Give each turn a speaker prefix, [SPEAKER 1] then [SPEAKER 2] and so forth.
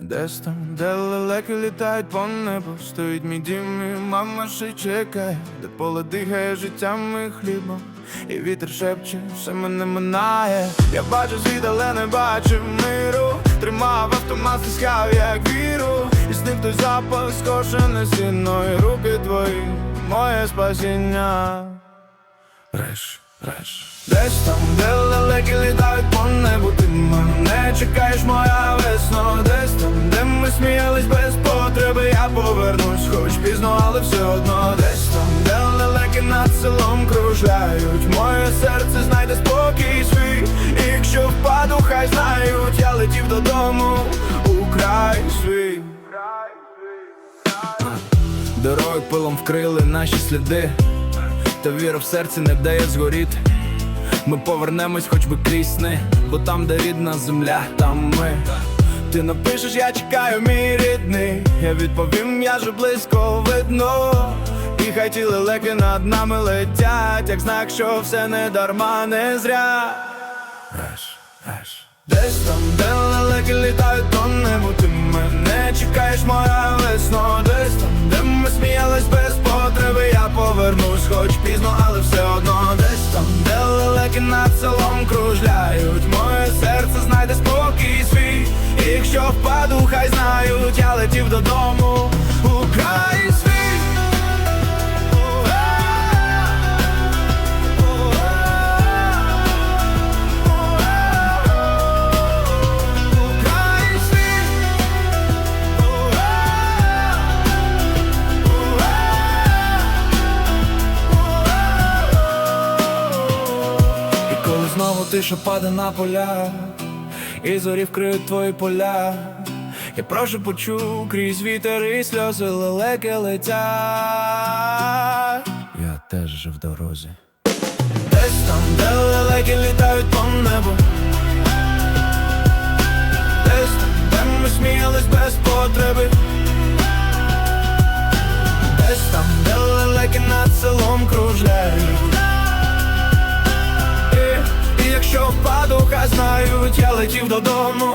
[SPEAKER 1] Десь там, де лелеки літають по небу, стоїть мій дім, і мама ще чекає, де поле дихає життям і хлібом, і вітер шепче, все мене минає. Я бачу світ, але не бачив миру. Тримав автомат, стискав, як віру, і той запах скошене сіно, і руки твої, моє спасіння. Реш, реш. Десь там, де лелеки літають по небу, ти мене чекаєш, моя весно. Десь там, де ми сміялись без потреби, я повернусь, хоч пізно, але все одно. Десь там, де лелеки над селом кружляють, моє серце знайде спокій свій. І якщо впаду, хай знають, я летів додому Дороги пилом вкрили наші сліди, та віра в серці не дає згоріти. Ми повернемось, хоч би крізь сни, бо там, де рідна земля, там ми. Ти напишеш, я чекаю, мій рідний. Я відповім, я же близько видно. І хай ті лелеки над нами летять, як знак, що все не дарма, не зря. Реш, реш. Десь там, де лелеки літають по небу, ти мене чекаєш, моя лелеки над селом кружляють, моє серце знайде спокій свій. Якщо впаду, хай знають, я летів додому знову тиша паде на поля, і зорі вкриють твої поля, я прошу почув крізь вітер і сльози лелеки летять. Я теж жив в дорозі. Десь там, де лелеки літають по небу. додому.